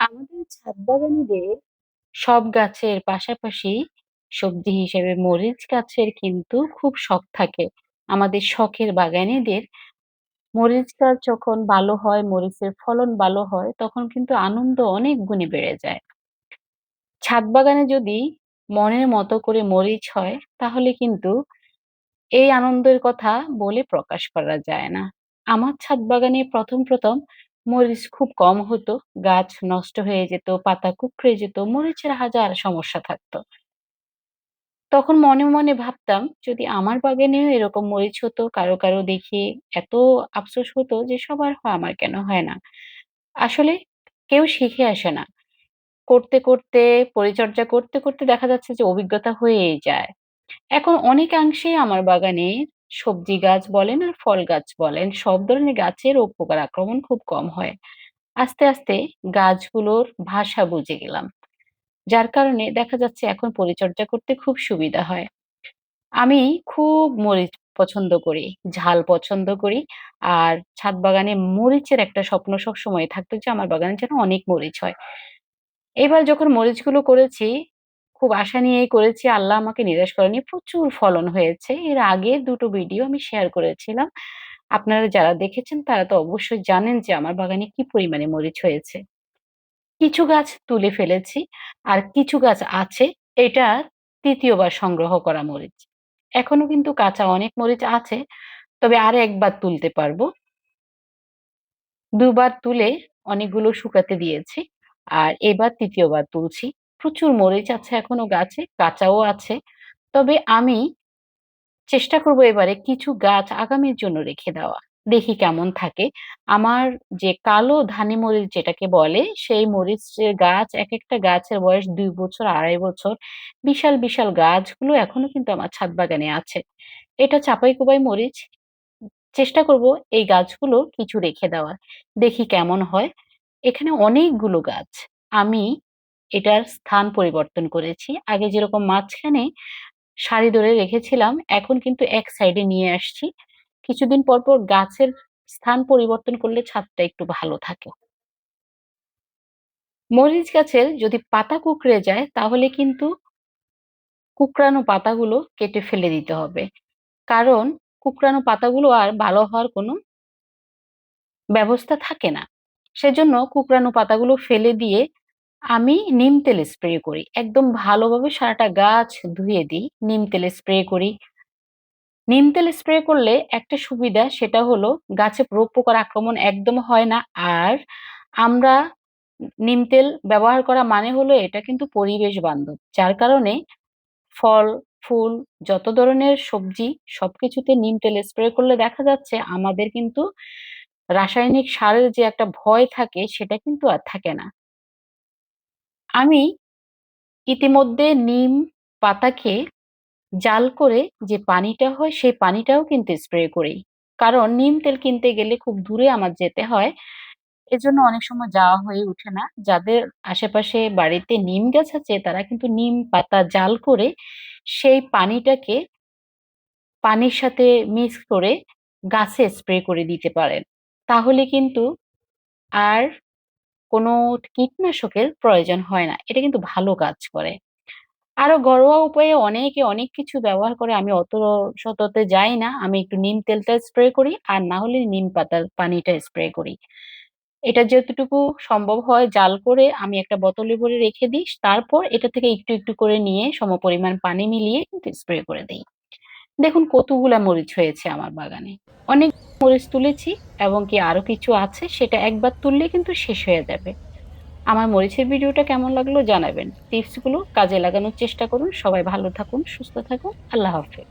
আমাদের ছাদ বাগানীদের সব গাছের পাশাপাশি সবজি হিসেবে মরিচ গাছের কিন্তু খুব শখ থাকে। আমাদের শখের বাগানীদের মরিচ গাছ যখন ভালো হয়, মরিচের ফলন ভালো হয়, তখন কিন্তু আনন্দ অনেক গুণে বেড়ে যায়। ছাদ বাগানে যদি মনের মতো করে মরিচ হয়, তাহলে কিন্তু এই আনন্দের কথা বলে প্রকাশ করা যায় না। আমার ছাদ বাগানে ১ম, ১ম মরিচ খুব কম হতো। গাছ নষ্ট হয়ে যেত, পাতা কুঁকড়ে যেত, মরিচের হাজার সমস্যা থাকতো। তখন মনে, মনে ভাবতাম যদি আমার বাগানেও এরকম মরিচ হতো, কারও, কারও দেখে এত আফসোস হতো যে সবার হয় আমার কেন হয় না? আসলে কেউ শিখে আসে না। করতে, করতে পরিচর্যা করতে, করতে দেখা যাচ্ছে যে অভিজ্ঞতা হয়েই যায়। এখন অনেকাংশেই আমার বাগানে সবজি গাছ বলেন আর ফল গাছ বলেন, সব ধরনের গাছের ও পোকার আক্রমণ খুব কম হয়। আস্তে, আস্তে গাছগুলোর ভাষা বুঝে গেলাম। যার কারণে দেখা যাচ্ছে এখন পরিচর্যা করতে খুব সুবিধা হয়। আমি খুব মরিচ পছন্দ করি, ঝাল পছন্দ করি। আর ছাদ বাগানে মরিচের একটা স্বপ্ন সবসময় থাকতো যে আমার বাগানে যেন অনেক মরিচ হয়। এবার যখন মরিচগুলো করেছি, খুব আশা নিয়েই করেছি। আল্লাহ আমাকে নিরাশ করেনি। প্রচুর ফলন হয়েছে। এর আগে দুটো ভিডিও আমি শেয়ার করেছিলাম। আপনারা যারা দেখেছেন তারা তো অবশ্যই জানেন যে আমার বাগানে কি পরিমাণে মরিচ হয়েছে। কিছু গাছ তুলে ফেলেছি, আর কিছু গাছ আছে। এটা তৃতীয়বার সংগ্রহ করা মরিচ। এখনও কিন্তু কাঁচা অনেক মরিচ আছে। তবে আর একবার তুলতে পারব। দুবার তুলে অনেকগুলো শুকাতে দিয়েছি। আর এবার তৃতীয়বার তুলছি। প্রচুর মরিচ আছে এখনও গাছে, কাঁচাও আছে। তবে আমি চেষ্টা করব এবারে কিছু গাছ আগামীর জন্য রেখে দেওয়া। দেখি কেমন থাকে। আমার যে কালো ধানী মরিচ যেটাকে বলে, সেই মরিচের গাছ এক একটা গাছের বয়স দুই বছর, ২.৫ বছর। বিশাল, বিশাল গাছগুলো এখনও কিন্তু আমার ছাদ বাগানে আছে। এটা চাঁপাই-কোবাই মরিচ। চেষ্টা করব এই গাছগুলো কিছু রেখে দেওয়ার। দেখি কেমন হয়। এখানে অনেকগুলো গাছ। আমি এটার স্থান পরিবর্তন করেছি। আগে যেরকম মাঝখানে সারি ধরে রেখেছিলাম, এখন কিন্তু এক সাইডে নিয়ে আসছি। কিছুদিন পর, পর গাছের স্থান পরিবর্তন করলে ছাদটা একটু ভালো থাকে। মরিচ গাছের যদি পাতা কুঁকড়ে যায় তাহলে কিন্তু কুঁকড়ানো পাতাগুলো কেটে ফেলে দিতে হবে। কারণ কুঁকড়ানো পাতাগুলো আর ভালো হওয়ার কোনো ব্যবস্থা থাকে না। সেজন্য কুঁকড়ানো পাতাগুলো ফেলে দিয়ে আমি নিম তেল স্প্রে করি। একদম ভালোভাবে সারাটা গাছ ধুয়ে দিই। নিম তেল স্প্রে করি। নিম তেল স্প্রে করলে একটা সুবিধা সেটা হলো গাছে রোগ পোকার আক্রমণ একদম হয় না। আর আমরা নিম তেল ব্যবহার করা মানে হলো এটা কিন্তু পরিবেশ বান্ধব। যার কারণে ফল, ফুল যত ধরনের সবজি সবকিছুতে নিম তেল স্প্রে করলে দেখা যাচ্ছে আমাদের কিন্তু রাসায়নিক সারের যে একটা ভয় থাকে সেটা কিন্তু আর থাকে না। আমি ইতিমধ্যে নিম পাতাকে জাল করে যে পানিটা হয়, সেই পানিটাও কিন্তু স্প্রে করি। কারণ নিম তেল কিনতে গেলে খুব দূরে আমার যেতে হয়। এজন্য অনেক সময় যাওয়া হয়ে ওঠে না। যাদের আশেপাশে বাড়িতে নিম গাছ আছে, তারা কিন্তু নিম পাতা জাল করে সেই পানিটাকে পানির সাথে মিক্স করে গাছে স্প্রে করে দিতে পারেন। তাহলে কিন্তু আর কোনো কীটনাশকের প্রয়োজন হয় না। এটা কিন্তু ভালো কাজ করে। আরও ঘরোয়া উপায়ে অনেকে অনেক কিছু ব্যবহার করে। আমি অত শততে যাই না। আমি একটু নিম তেলটা স্প্রে করি আর না হলে নিম পাতার পানিটা স্প্রে করি। এটা যতটুকু সম্ভব হয় জাল করে আমি একটা বোতলে ভরে রেখে দিই। তারপর এটা থেকে একটু, একটু করে নিয়ে সমপরিমাণ পানি মিলিয়ে স্প্রে করে দেই। দেখুন কতগুলা মরিচ হয়েছে আমার বাগানে। অনেক মরিচ তুলেছি এবং কি আরও কিছু আছে সেটা একবার তুললে কিন্তু শেষ হয়ে যাবে। আমার মরিচের ভিডিওটা কেমন লাগল জানাবেন। টিপসগুলো কাজে লাগানোর চেষ্টা করুন। সবাই ভালো থাকুন, সুস্থ থাকুন। আল্লাহ হাফেজ।